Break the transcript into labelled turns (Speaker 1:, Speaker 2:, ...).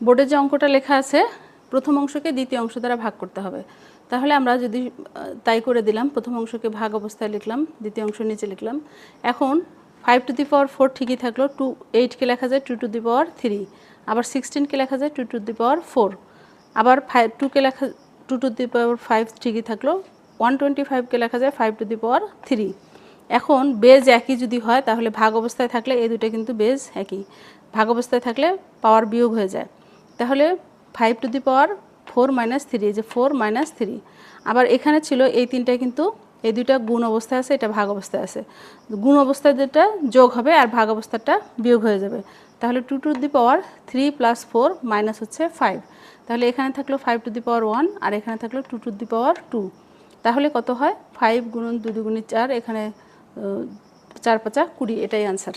Speaker 1: বোর্ডে যে অঙ্কটা লেখা আছে, প্রথম অংশকে দ্বিতীয় অংশ দ্বারা ভাগ করতে হবে। তাহলে আমরা যদি তাই করে দিলাম, প্রথম অংশকে ভাগ অবস্থায় লিখলাম, দ্বিতীয় অংশ নিচে লিখলাম। এখন five to the power four ঠিকই থাকল টু এইটকে লেখা যায় two to the power three আবার সিক্সটিনকে লেখা যায় two to the power four আবার ফাইভ টুকে লেখা two to the power five ঠিকই থাকল ওয়ান টোয়েন্টি ফাইভকে লেখা যায় five to the power three এখন বেজ একই যদি হয়, তাহলে ভাগ অবস্থায় থাকলে এই দুটো কিন্তু বেজ একই। ভাগ অবস্থায় থাকলে পাওয়ার বিয়োগ হয়ে যায়। তাহলে five to the power four minus three যে ফোর মাইনাস থ্রি আবার এখানে ছিল এই তিনটা কিন্তু এই দুইটা গুণ অবস্থায় আছে, এটা ভাগ অবস্থায় আছে। গুণ অবস্থায় যেটা যোগ হবে আর ভাগ অবস্থাটা বিয়োগ হয়ে যাবে। তাহলে two to the power three plus four minus হচ্ছে ফাইভ তাহলে এখানে থাকল five to the power one আর এখানে থাকল two to the power two তাহলে কত হয়? ফাইভ গুণন দুই দুগুণি চার, এখানে চার পাঁচা কুড়ি, এটাই আনসার